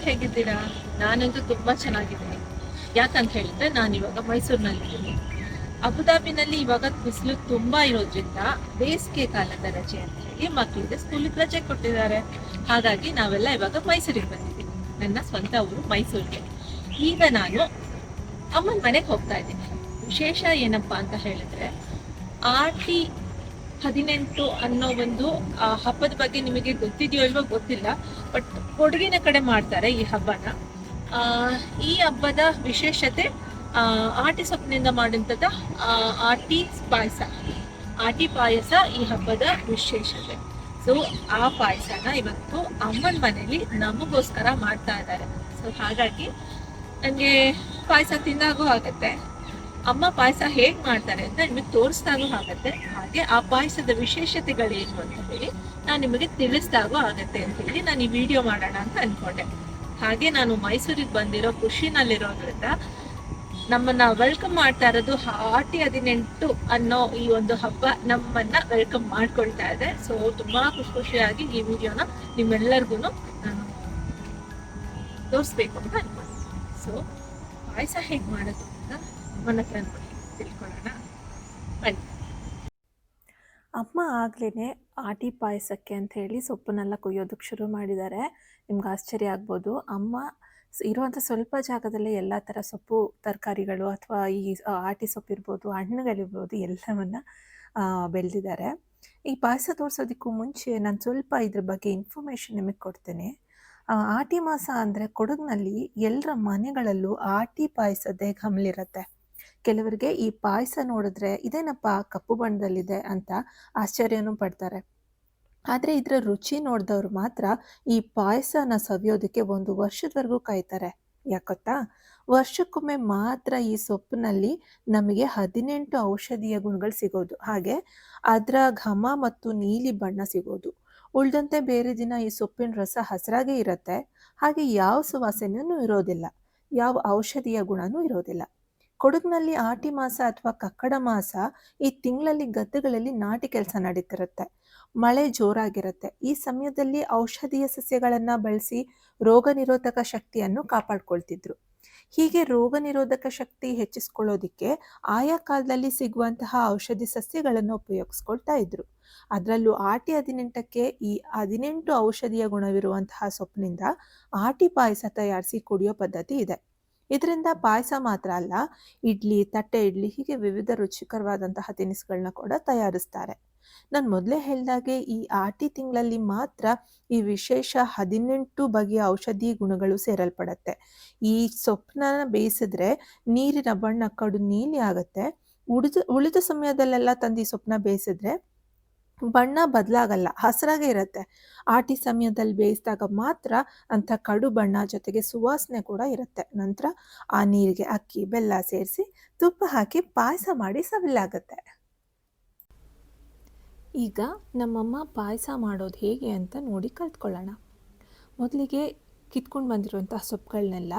ಹೇಗಿದ್ದೀರಾ? ನಾನಂತೂ ತುಂಬಾ ಚೆನ್ನಾಗಿದ್ದೀನಿ. ಯಾಕಂತ ಹೇಳಿದ್ರೆ ನಾನು ಇವಾಗ ಮೈಸೂರಿನಲ್ಲಿದ್ದೀನಿ. ಅಬುದಾಬಿನಲ್ಲಿ ಇವಾಗ ಬಿಸಿಲು ತುಂಬಾ ಇರೋದ್ರಿಂದ ಬೇಸಿಗೆ ಕಾಲದ ರಜೆ ಅಂತ ಹೇಳಿ ಮಕ್ಕಳಿಗೆ ಸ್ಕೂಲಿಗೆ ರಜೆ ಕೊಟ್ಟಿದ್ದಾರೆ. ಹಾಗಾಗಿ ನಾವೆಲ್ಲ ಇವಾಗ ಮೈಸೂರಿಗೆ ಬಂದಿದ್ದೀವಿ. ನನ್ನ ಸ್ವಂತ ಊರು ಮೈಸೂರಿಗೆ. ಈಗ ನಾನು ಅಮ್ಮನ ಮನೆಗೆ ಹೋಗ್ತಾ ಇದ್ದೀನಿ. ವಿಶೇಷ ಏನಪ್ಪಾ ಅಂತ ಹೇಳಿದ್ರೆ ಆಟಿ ಹದಿನೆಂಟು ಅನ್ನೋ ಒಂದು ಹಬ್ಬದ ಬಗ್ಗೆ ನಿಮಗೆ ಗೊತ್ತಿದೆಯೋ ಇಲ್ವೋ ಗೊತ್ತಿಲ್ಲ ಬಟ್ ಕೊಡಗಿನ ಕಡೆ ಮಾಡ್ತಾರೆ ಈ ಹಬ್ಬನ. ಈ ಹಬ್ಬದ ವಿಶೇಷತೆ ಆಟಿ ಸೊಪ್ಪಿನಿಂದ ಮಾಡಿದಂಥದ್ದು ಆಟಿ ಪಾಯಸ. ಆಟಿ ಪಾಯಸ ಈ ಹಬ್ಬದ ವಿಶೇಷತೆ. ಸೊ ಆ ಪಾಯಸನ ಇವತ್ತು ಅಮ್ಮನ ಮನೇಲಿ ನಮಗೋಸ್ಕರ ಮಾಡ್ತಾ ಇದ್ದಾರೆ. ಸೊ ಹಾಗಾಗಿ ನನಗೆ ಪಾಯಸ ತಿಂದಾಗೂ ಆಗತ್ತೆ. ಅಮ್ಮ ಪಾಯಸ ಹೇಗ್ ಮಾಡ್ತಾರೆ ಅಂತ ನಿಮಗೆ ತೋರಿಸ್ದಾಗೂ ಆಗತ್ತೆ. ಹಾಗೆ ಆ ಪಾಯಸದ ವಿಶೇಷತೆಗಳೇನು ಅಂತ ಹೇಳಿ ನಾನು ನಿಮಗೆ ತಿಳಿಸ್ದಾಗೂ ಆಗತ್ತೆ ಅಂತ ಹೇಳಿ ನಾನು ಈ ವಿಡಿಯೋ ಮಾಡೋಣ ಅಂತ ಅನ್ಕೊಂಡೆ. ಹಾಗೆ ನಾನು ಮೈಸೂರಿಗೆ ಬಂದಿರೋ ಖುಷಿನಲ್ಲಿರೋದ್ರಿಂದ ನಮ್ಮನ್ನ ವೆಲ್ಕಮ್ ಮಾಡ್ತಾ ಇರೋದು ಹಾಟಿ ಹದಿನೆಂಟು ಅನ್ನೋ ಈ ಒಂದು ಹಬ್ಬ ನಮ್ಮನ್ನ ವೆಲ್ಕಮ್ ಮಾಡ್ಕೊಳ್ತಾ ಇದೆ. ಸೊ ತುಂಬಾ ಖುಷಿ ಖುಷಿಯಾಗಿ ಈ ವಿಡಿಯೋನ ನಿಮ್ಮೆಲ್ಲರಿಗೂ ತೋರಿಸ್ಬೇಕು ಅಂತ ಅನ್ಕೊಂಡೆ. ಸೊ ಪಾಯಸ ಹೇಗೆ ಮಾಡೋದು? ಅಮ್ಮ ಆಗ್ಲೇ ಆಟಿ ಪಾಯಸಕ್ಕೆ ಅಂತ ಹೇಳಿ ಸೊಪ್ಪನ್ನೆಲ್ಲ ಕೊಯ್ಯೋದಕ್ಕೆ ಶುರು ಮಾಡಿದ್ದಾರೆ. ನಿಮ್ಗೆ ಆಶ್ಚರ್ಯ ಆಗ್ಬೋದು. ಅಮ್ಮ ಇರುವಂಥ ಸ್ವಲ್ಪ ಜಾಗದಲ್ಲೇ ಎಲ್ಲ ಥರ ಸೊಪ್ಪು, ತರಕಾರಿಗಳು ಅಥವಾ ಈ ಆಟಿ ಸೊಪ್ಪು ಇರ್ಬೋದು ಹಣ್ಣುಗಳಿರ್ಬೋದು ಎಲ್ಲವನ್ನು ಬೆಳೆದಿದ್ದಾರೆ. ಈ ಪಾಯಸ ತೋರಿಸೋದಕ್ಕೂ ಮುಂಚೆ ನಾನು ಸ್ವಲ್ಪ ಇದ್ರ ಬಗ್ಗೆ ಇನ್ಫಾರ್ಮೇಷನ್ ನಿಮಗೆ ಕೊಡ್ತೇನೆ. ಆಟಿ ಮಾಸ ಅಂದರೆ ಕೊಡಗಿನಲ್ಲಿ ಎಲ್ಲರ ಮನೆಗಳಲ್ಲೂ ಆಟಿ ಪಾಯಸದ್ದೇ ಗಮಲಿರುತ್ತೆ ಕೆಲವರಿಗೆ ಈ ಪಾಯಸ ನೋಡಿದ್ರೆ ಇದೇನಪ್ಪ ಕಪ್ಪು ಬಣ್ಣದಲ್ಲಿದೆ ಅಂತ ಆಶ್ಚರ್ಯನೂ ಪಡ್ತಾರೆ. ಆದರೆ ಇದರ ರುಚಿ ನೋಡಿದವ್ರು ಮಾತ್ರ ಈ ಪಾಯಸನ ಸವಿಯೋದಕ್ಕೆ ಒಂದು ವರ್ಷದವರೆಗೂ ಕಾಯ್ತಾರೆ. ಯಾಕೊತ್ತಾ? ವರ್ಷಕ್ಕೊಮ್ಮೆ ಮಾತ್ರ ಈ ಸೊಪ್ಪಿನಲ್ಲಿ ನಮಗೆ ಹದಿನೆಂಟು ಔಷಧೀಯ ಗುಣಗಳು ಸಿಗೋದು. ಹಾಗೆ ಅದರ ಘಮ ಮತ್ತು ನೀಲಿ ಬಣ್ಣ ಸಿಗೋದು. ಉಳ್ದಂತೆ ಬೇರೆ ದಿನ ಈ ಸೊಪ್ಪಿನ ರಸ ಹಸಿರಾಗೇ ಇರುತ್ತೆ. ಹಾಗೆ ಯಾವ ಸುವಾಸನೆಯೂ ಇರೋದಿಲ್ಲ. ಯಾವ ಔಷಧೀಯ ಗುಣನೂ ಇರೋದಿಲ್ಲ. ಕೊಡಗಿನಲ್ಲಿ ಆಟಿ ಮಾಸ ಅಥವಾ ಕಕ್ಕಡ ಮಾಸ ಈ ತಿಂಗಳಲ್ಲಿ ಗದ್ದೆಗಳಲ್ಲಿ ನಾಟಿ ಕೆಲಸ ನಡೀತಿರುತ್ತೆ. ಮಳೆ ಜೋರಾಗಿರುತ್ತೆ. ಈ ಸಮಯದಲ್ಲಿ ಔಷಧೀಯ ಸಸ್ಯಗಳನ್ನು ಬಳಸಿ ರೋಗ ನಿರೋಧಕ ಶಕ್ತಿಯನ್ನು ಕಾಪಾಡ್ಕೊಳ್ತಿದ್ರು. ಹೀಗೆ ರೋಗ ನಿರೋಧಕ ಶಕ್ತಿ ಹೆಚ್ಚಿಸ್ಕೊಳ್ಳೋದಿಕ್ಕೆ ಆಯಾ ಕಾಲದಲ್ಲಿ ಸಿಗುವಂತಹ ಔಷಧಿ ಸಸ್ಯಗಳನ್ನು ಉಪಯೋಗಿಸ್ಕೊಳ್ತಾ ಇದ್ರು. ಅದರಲ್ಲೂ ಆಟಿ ಹದಿನೆಂಟಕ್ಕೆ ಈ ಹದಿನೆಂಟು ಔಷಧೀಯ ಗುಣವಿರುವಂತಹ ಸೊಪ್ಪಿನಿಂದ ಆಟಿ ಪಾಯಸ ತಯಾರಿಸಿ ಕುಡಿಯೋ ಪದ್ಧತಿ ಇದೆ. ಇದರಿಂದ ಪಾಯಸ ಮಾತ್ರ ಅಲ್ಲ, ಇಡ್ಲಿ, ತಟ್ಟೆ ಇಡ್ಲಿ ಹೀಗೆ ವಿವಿಧ ರುಚಿಕರವಾದಂತಹ ತಿನಿಸುಗಳನ್ನ ಕೂಡ ತಯಾರಿಸ್ತಾರೆ. ನಾನು ಮೊದಲೇ ಹೇಳಿದಾಗೆ ಈ ಆಟಿ ತಿಂಗಳಲ್ಲಿ ಮಾತ್ರ ಈ ವಿಶೇಷ ಹದಿನೆಂಟು ಬಗೆಯ ಔಷಧಿ ಗುಣಗಳು ಸೇರಲ್ಪಡತ್ತೆ. ಈ ಸೊಪ್ಪನ್ನ ಬೇಯಿಸಿದ್ರೆ ನೀರಿನ ಬಣ್ಣ ಕಡು ನೀಲಿ ಆಗುತ್ತೆ. ಉಳಿದ ಉಳಿದ ಸಮಯದಲ್ಲೆಲ್ಲ ತಂದು ಈ ಸೊಪ್ಪನ್ನ ಬೇಯಿಸಿದ್ರೆ ಬಣ್ಣ ಬದಲಾಗಲ್ಲ, ಹಸಿರಾಗೇ ಇರುತ್ತೆ. ಆಟಿ ಸಮಯದಲ್ಲಿ ಬೇಯಿಸಿದಾಗ ಮಾತ್ರ ಅಂಥ ಕಡು ಬಣ್ಣ ಜೊತೆಗೆ ಸುವಾಸನೆ ಕೂಡ ಇರುತ್ತೆ. ನಂತರ ಆ ನೀರಿಗೆ ಅಕ್ಕಿ, ಬೆಲ್ಲ ಸೇರಿಸಿ ತುಪ್ಪ ಹಾಕಿ ಪಾಯಸ ಮಾಡಿ ಸವಿಲಾಗುತ್ತೆ. ಈಗ ನಮ್ಮಮ್ಮ ಪಾಯಸ ಮಾಡೋದು ಹೇಗೆ ಅಂತ ನೋಡಿ ಕಲ್ತ್ಕೊಳ್ಳೋಣ. ಮೊದಲಿಗೆ ಕಿತ್ಕೊಂಡು ಬಂದಿರುವಂತಹ ಸೊಪ್ಪುಗಳನ್ನೆಲ್ಲ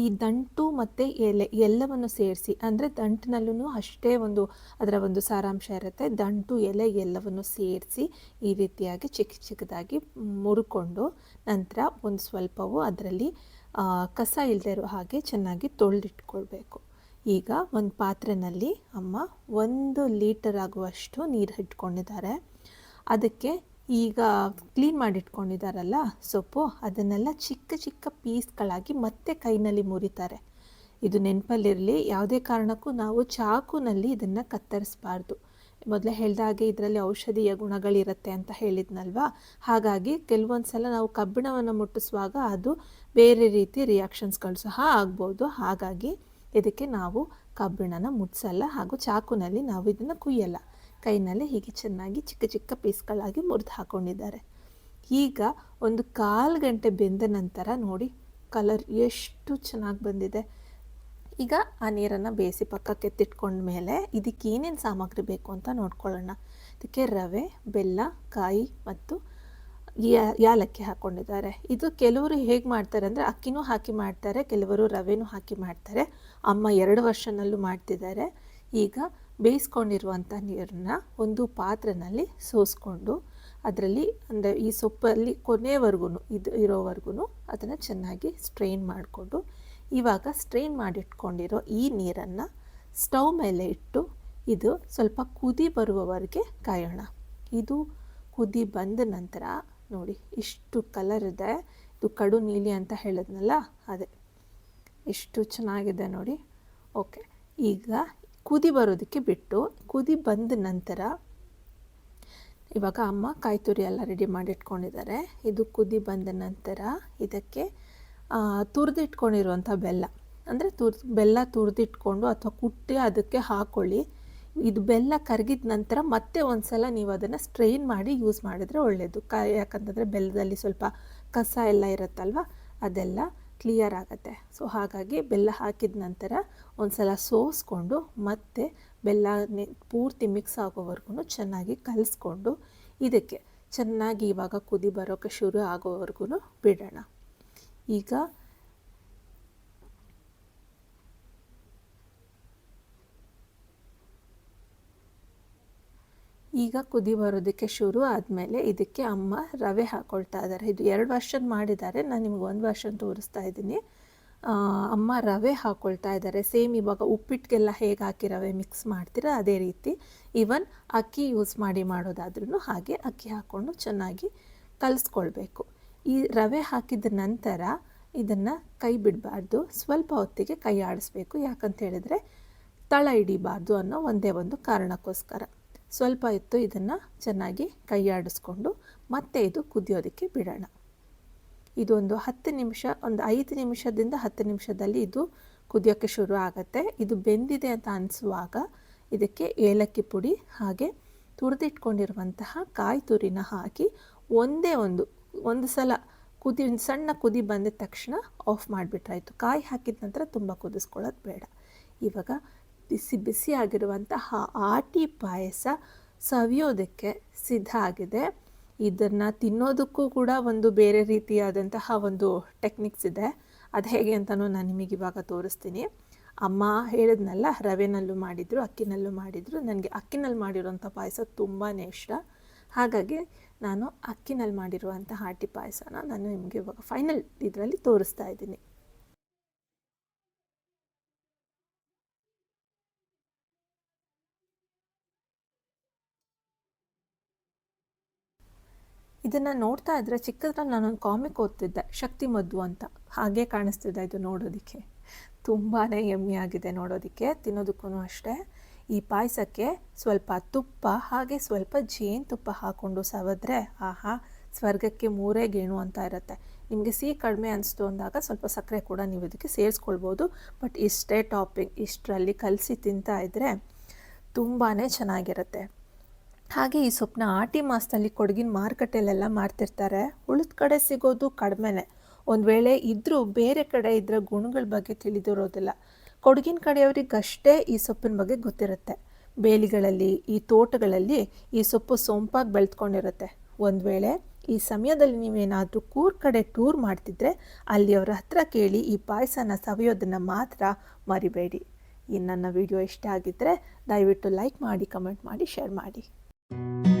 ಈ ದಂಟು ಮತ್ತು ಎಲೆ, ಎಲ್ಲವನ್ನು ಸೇರಿಸಿ, ಅಂದರೆ ದಂಟಿನಲ್ಲೂ ಅಷ್ಟೇ ಒಂದು ಅದರ ಒಂದು ಸಾರಾಂಶ ಇರುತ್ತೆ. ದಂಟು, ಎಲೆ ಎಲ್ಲವನ್ನು ಸೇರಿಸಿ ಈ ರೀತಿಯಾಗಿ ಚಿಕ್ಕ ಚಿಕ್ಕದಾಗಿ ಮುರುಕೊಂಡು ನಂತರ ಒಂದು ಸ್ವಲ್ಪವು ಅದರಲ್ಲಿ ಕಸ ಇಲ್ಲದೆ ಇರೋ ಹಾಗೆ ಚೆನ್ನಾಗಿ ತೊಳೆದಿಟ್ಕೊಳ್ಬೇಕು. ಈಗ ಒಂದು ಪಾತ್ರೆಯಲ್ಲಿ ಅಮ್ಮ ಒಂದು ಲೀಟರ್ ಆಗುವಷ್ಟು ನೀರು ಇಟ್ಕೊಂಡಿದ್ದಾರೆ ಅದಕ್ಕೆ ಈಗ ಕ್ಲೀನ್ ಮಾಡಿಟ್ಕೊಂಡಿದ್ದಾರಲ್ಲ ಸೊಪ್ಪು, ಅದನ್ನೆಲ್ಲ ಚಿಕ್ಕ ಚಿಕ್ಕ ಪೀಸ್ಗಳಾಗಿ ಮತ್ತೆ ಕೈನಲ್ಲಿ ಮುರಿತಾರೆ. ಇದು ನೆನಪಲ್ಲಿರಲಿ, ಯಾವುದೇ ಕಾರಣಕ್ಕೂ ನಾವು ಚಾಕುನಲ್ಲಿ ಇದನ್ನು ಕತ್ತರಿಸಬಾರ್ದು. ಮೊದಲೇ ಹೇಳಿದಾಗೆ ಇದರಲ್ಲಿ ಔಷಧೀಯ ಗುಣಗಳಿರುತ್ತೆ ಅಂತ ಹೇಳಿದ್ನಲ್ವಾ? ಹಾಗಾಗಿ ಕೆಲವೊಂದು ಸಲ ನಾವು ಕಬ್ಬಿಣವನ್ನು ಮುಟ್ಟಿಸುವಾಗ ಅದು ಬೇರೆ ರೀತಿ ರಿಯಾಕ್ಷನ್ಸ್ಗಳು ಸಹ ಆಗ್ಬೋದು. ಹಾಗಾಗಿ ಇದಕ್ಕೆ ನಾವು ಕಬ್ಬಿಣನ ಮುಟ್ಸಲ್ಲ ಹಾಗೂ ಚಾಕುನಲ್ಲಿ ನಾವು ಇದನ್ನು ಕುಯ್ಯಲ್ಲ. ಕೈನಲ್ಲಿ ಹೀಗೆ ಚೆನ್ನಾಗಿ ಚಿಕ್ಕ ಚಿಕ್ಕ ಪೀಸ್ಗಳಾಗಿ ಮುರಿದು ಹಾಕ್ಕೊಂಡಿದ್ದಾರೆ ಈಗ ಒಂದು ಕಾಲು ಗಂಟೆ ಬೆಂದ ನಂತರ ನೋಡಿ, ಕಲರ್ ಎಷ್ಟು ಚೆನ್ನಾಗಿ ಬಂದಿದೆ. ಈಗ ಆ ನೀರನ್ನು ಬೇಯಿಸಿ ಪಕ್ಕಕ್ಕೆ ಎತ್ತಿಟ್ಕೊಂಡ ಮೇಲೆ ಇದಕ್ಕೆ ಏನೇನು ಸಾಮಗ್ರಿ ಬೇಕು ಅಂತ ನೋಡ್ಕೊಳ್ಳೋಣ. ಇದಕ್ಕೆ ರವೆ, ಬೆಲ್ಲ, ಕಾಯಿ ಮತ್ತು ಯಾಲಕ್ಕಿ ಹಾಕ್ಕೊಂಡಿದ್ದಾರೆ ಇದು ಕೆಲವರು ಹೇಗೆ ಮಾಡ್ತಾರೆ ಅಂದರೆ ಅಕ್ಕಿನೂ ಹಾಕಿ ಮಾಡ್ತಾರೆ, ಕೆಲವರು ರವೆನೂ ಹಾಕಿ ಮಾಡ್ತಾರೆ. ಅಮ್ಮ ಎರಡು ವರ್ಷನಲ್ಲೂ ಮಾಡ್ತಿದ್ದಾರೆ. ಈಗ ಬೇಯಿಸ್ಕೊಂಡಿರುವಂಥ ನೀರನ್ನ ಒಂದು ಪಾತ್ರೆನಲ್ಲಿ ಸೋಸ್ಕೊಂಡು ಅದರಲ್ಲಿ ಅಂದರೆ ಈ ಸೊಪ್ಪಲ್ಲಿ ಕೊನೆವರೆಗೂ ಇದು ಇರೋವರೆಗೂ ಅದನ್ನು ಚೆನ್ನಾಗಿ ಸ್ಟ್ರೈನ್ ಮಾಡಿಕೊಂಡು ಇವಾಗ ಸ್ಟ್ರೈನ್ ಮಾಡಿಟ್ಕೊಂಡಿರೋ ಈ ನೀರನ್ನು ಸ್ಟವ್ ಮೇಲೆ ಇಟ್ಟು ಇದು ಸ್ವಲ್ಪ ಕುದಿ ಬರುವವರೆಗೆ ಕಾಯೋಣ. ಇದು ಕುದಿ ಬಂದ ನಂತರ ನೋಡಿ ಇಷ್ಟು ಕಲರ್ ಇದೆ. ಇದು ಕಡು ನೀಲಿ ಅಂತ ಹೇಳಿದ್ನಲ್ಲ, ಅದೇ. ಎಷ್ಟು ಚೆನ್ನಾಗಿದೆ ನೋಡಿ. ಓಕೆ ಈಗ ಕುದಿ ಬರೋದಕ್ಕೆ ಬಿಟ್ಟು ಕುದಿ ಬಂದ ನಂತರ ಇವಾಗ ಅಮ್ಮ ಕಾಯಿ ತುರಿ ಎಲ್ಲ ರೆಡಿ ಮಾಡಿಟ್ಕೊಂಡಿದ್ದಾರೆ ಇದು ಕುದಿ ಬಂದ ನಂತರ ಇದಕ್ಕೆ ತುರಿದಿಟ್ಕೊಂಡಿರುವಂಥ ಬೆಲ್ಲ. ಅಂದರೆ ತುರ್, ಬೆಲ್ಲ ತುರಿದಿಟ್ಕೊಂಡು ಅಥವಾ ಕುಟ್ಟಿ ಅದಕ್ಕೆ ಹಾಕ್ಕೊಳ್ಳಿ ಇದು ಬೆಲ್ಲ ಕರಗಿದ ನಂತರ ಮತ್ತೆ ಒಂದು ಸಲ ನೀವು ಅದನ್ನು ಸ್ಟ್ರೈನ್ ಮಾಡಿ ಯೂಸ್ ಮಾಡಿದರೆ ಒಳ್ಳೆಯದು ಕ, ಯಾಕಂತಂದರೆ ಬೆಲ್ಲದಲ್ಲಿ ಸ್ವಲ್ಪ ಕಸ ಎಲ್ಲ ಇರುತ್ತಲ್ವ, ಅದೆಲ್ಲ. ಕ್ಲಿಯರ್ ಆಗುತ್ತೆ. ಸೊ ಹಾಗಾಗಿ ಬೆಲ್ಲ ಹಾಕಿದ ನಂತರ ಒಂದು ಸಲ ಸೋಸ್ಕೊಂಡು ಮತ್ತೆ ಬೆಲ್ಲ ಪೂರ್ತಿ ಮಿಕ್ಸ್ ಆಗೋವರೆಗೂ ಚೆನ್ನಾಗಿ ಕಲಿಸ್ಕೊಂಡು ಇದಕ್ಕೆ ಚೆನ್ನಾಗಿ ಇವಾಗ ಕುದಿ ಬರೋಕ್ಕೆ ಶುರು ಆಗೋವರೆಗೂ ಬಿಡೋಣ. ಈಗ ಈಗ ಕುದಿ ಬರೋದಕ್ಕೆ ಶುರು ಆದಮೇಲೆ ಇದಕ್ಕೆ ಅಮ್ಮ ರವೆ ಹಾಕ್ಕೊಳ್ತಾ ಇದ್ದಾರೆ ಇದು ಎರಡು ವರ್ಷನ್ ಮಾಡಿದ್ದಾರೆ. ನಾನು ನಿಮ್ಗೆ ಒಂದು ವರ್ಷನ್ ತೋರಿಸ್ತಾ ಇದ್ದೀನಿ. ಅಮ್ಮ ರವೆ ಹಾಕ್ಕೊಳ್ತಾ ಇದ್ದಾರೆ ಸೇಮ್ ಇವಾಗ ಉಪ್ಪಿಟ್ಟಿಗೆಲ್ಲ ಹೇಗೆ ಹಾಕಿ ರವೆ ಮಿಕ್ಸ್ ಮಾಡ್ತೀರ ಅದೇ ರೀತಿ. ಈವನ್ ಅಕ್ಕಿ ಯೂಸ್ ಮಾಡಿ ಮಾಡೋದಾದ್ರೂ ಹಾಗೆ ಅಕ್ಕಿ ಹಾಕ್ಕೊಂಡು ಚೆನ್ನಾಗಿ ಕಲಿಸ್ಕೊಳ್ಬೇಕು. ಈ ರವೆ ಹಾಕಿದ ನಂತರ ಇದನ್ನು ಕೈ ಬಿಡಬಾರ್ದು. ಸ್ವಲ್ಪ ಹೊತ್ತಿಗೆ ಕೈ ಆಡಿಸ್ಬೇಕು. ಯಾಕಂತ ಹೇಳಿದರೆ ತಳ ಹಿಡಿಬಾರ್ದು ಅನ್ನೋ ಒಂದೇ ಒಂದು ಕಾರಣಕ್ಕೋಸ್ಕರ. ಸ್ವಲ್ಪ ಇತ್ತು ಇದನ್ನು ಚೆನ್ನಾಗಿ ಕೈಯಾಡಿಸ್ಕೊಂಡು ಮತ್ತೆ ಇದು ಕುದಿಯೋದಕ್ಕೆ ಬಿಡೋಣ. ಇದೊಂದು ಹತ್ತು ನಿಮಿಷ, ಒಂದು ಐದು ನಿಮಿಷದಿಂದ ಹತ್ತು ನಿಮಿಷದಲ್ಲಿ ಇದು ಕುದಿಯೋಕ್ಕೆ ಶುರು ಆಗುತ್ತೆ. ಇದು ಬೆಂದಿದೆ ಅಂತ ಅನಿಸುವಾಗ ಇದಕ್ಕೆ ಏಲಕ್ಕಿ ಪುಡಿ ಹಾಗೆ ತುರಿದಿಟ್ಕೊಂಡಿರುವಂತಹ ಕಾಯಿ ತುರಿನ ಹಾಕಿ ಒಂದೇ ಒಂದು ಒಂದು ಸಲ ಕುದಿ, ಸಣ್ಣ ಕುದಿ ಬಂದ ತಕ್ಷಣ ಆಫ್ ಮಾಡಿಬಿಟ್ರಾಯಿತು ಕಾಯಿ ಹಾಕಿದ ನಂತರ ತುಂಬ ಕುದಿಸ್ಕೊಳ್ಳೋದು ಬೇಡ. ಇವಾಗ ಬಿಸಿ ಬಿಸಿಯಾಗಿರುವಂತಹ ಆಟಿ ಪಾಯಸ ಸವಿಯೋದಕ್ಕೆ ಸಿದ್ಧ ಆಗಿದೆ. ಇದನ್ನು ತಿನ್ನೋದಕ್ಕೂ ಕೂಡ ಒಂದು ಬೇರೆ ರೀತಿಯಾದಂತಹ ಒಂದು ಟೆಕ್ನಿಕ್ಸ್ ಇದೆ. ಅದು ಹೇಗೆ ಅಂತಲೂ ನಾನು ನಿಮಗೆ ಇವಾಗ ತೋರಿಸ್ತೀನಿ. ಅಮ್ಮ ಹೇಳಿದ್ನಲ್ಲ, ರವೆನಲ್ಲೂ ಮಾಡಿದರು, ಅಕ್ಕಿನಲ್ಲೂ ಮಾಡಿದರು. ನನಗೆ ಅಕ್ಕಿನಲ್ಲಿ ಮಾಡಿರುವಂಥ ಪಾಯಸ ತುಂಬಾ ಇಷ್ಟ. ಹಾಗಾಗಿ ನಾನು ಅಕ್ಕಿನಲ್ಲಿ ಮಾಡಿರುವಂಥ ಆಟಿ ಪಾಯಸನ ನಾನು ನಿಮಗೆ ಇವಾಗ ಫೈನಲ್ ಇದರಲ್ಲಿ ತೋರಿಸ್ತಾ ಇದ್ದೀನಿ. ಇದನ್ನು ನೋಡ್ತಾ ಇದ್ದರೆ ಚಿಕ್ಕದ್ರಲ್ಲಿ ನಾನೊಂದು ಕಾಮಿಕ್ ಓದ್ತಿದ್ದೆ, ಶಕ್ತಿ ಮದ್ದು ಅಂತ. ಹಾಗೆ ಕಾಣಿಸ್ತಿದ್ದೆ ಇದು ನೋಡೋದಕ್ಕೆ. ತುಂಬಾ ಎಮ್ಮೆ ಆಗಿದೆ ನೋಡೋದಕ್ಕೆ ತಿನ್ನೋದಕ್ಕೂ ಅಷ್ಟೇ. ಈ ಪಾಯಸಕ್ಕೆ ಸ್ವಲ್ಪ ತುಪ್ಪ, ಹಾಗೆ ಸ್ವಲ್ಪ ಜೇನುತುಪ್ಪ ಹಾಕ್ಕೊಂಡು ಸವದ್ರೆ, ಆಹಾ, ಸ್ವರ್ಗಕ್ಕೆ ಮೂರೇ ಗೇಣು ಅಂತ ಇರುತ್ತೆ. ನಿಮಗೆ ಸಿಹಿ ಕಡಿಮೆ ಅನಿಸ್ತು ಅಂದಾಗ ಸ್ವಲ್ಪ ಸಕ್ಕರೆ ಕೂಡ ನೀವು ಇದಕ್ಕೆ ಸೇರಿಸ್ಕೊಳ್ಬೋದು. ಬಟ್ ಇಷ್ಟೇ ಟಾಪಿಂಗ್, ಇಷ್ಟರಲ್ಲಿ ಕಲಸಿ ತಿಂತಾ ಇದ್ದರೆ ತುಂಬಾ ಚೆನ್ನಾಗಿರುತ್ತೆ. ಹಾಗೆ ಈ ಸೊಪ್ಪನ್ನ ಆಟಿ ಮಾಸದಲ್ಲಿ ಕೊಡಗಿನ ಮಾರುಕಟ್ಟೆಯಲ್ಲೆಲ್ಲ ಮಾರ್ತಿರ್ತಾರೆ. ಉಳಿದ ಕಡೆ ಸಿಗೋದು ಕಡಿಮೆನೆ. ಒಂದು ವೇಳೆ ಇದ್ದರೂ ಬೇರೆ ಕಡೆ ಇದರ ಗುಣಗಳ ಬಗ್ಗೆ ತಿಳಿದಿರೋದಿಲ್ಲ. ಕೊಡಗಿನ ಕಡೆಯವರಿಗಷ್ಟೇ ಈ ಸೊಪ್ಪಿನ ಬಗ್ಗೆ ಗೊತ್ತಿರುತ್ತೆ. ಬೇಲಿಗಳಲ್ಲಿ, ಈ ತೋಟಗಳಲ್ಲಿ ಈ ಸೊಪ್ಪು ಸೊಂಪಾಗಿ ಬೆಳೆದ್ಕೊಂಡಿರುತ್ತೆ. ಒಂದು ವೇಳೆ ಈ ಸಮಯದಲ್ಲಿ ನೀವೇನಾದರೂ ಕೂರ್ ಕಡೆ ಟೂರ್ ಮಾಡ್ತಿದ್ರೆ ಅಲ್ಲಿಯವರ ಹತ್ರ ಕೇಳಿ ಈ ಪಾಯಸನ ಸವಿಯೋದನ್ನು ಮಾತ್ರ ಮರಿಬೇಡಿ. ಈ ನನ್ನ ವಿಡಿಯೋ ಇಷ್ಟ ಆಗಿದ್ದರೆ ದಯವಿಟ್ಟು ಲೈಕ್ ಮಾಡಿ, ಕಮೆಂಟ್ ಮಾಡಿ, ಶೇರ್ ಮಾಡಿ. Thank you.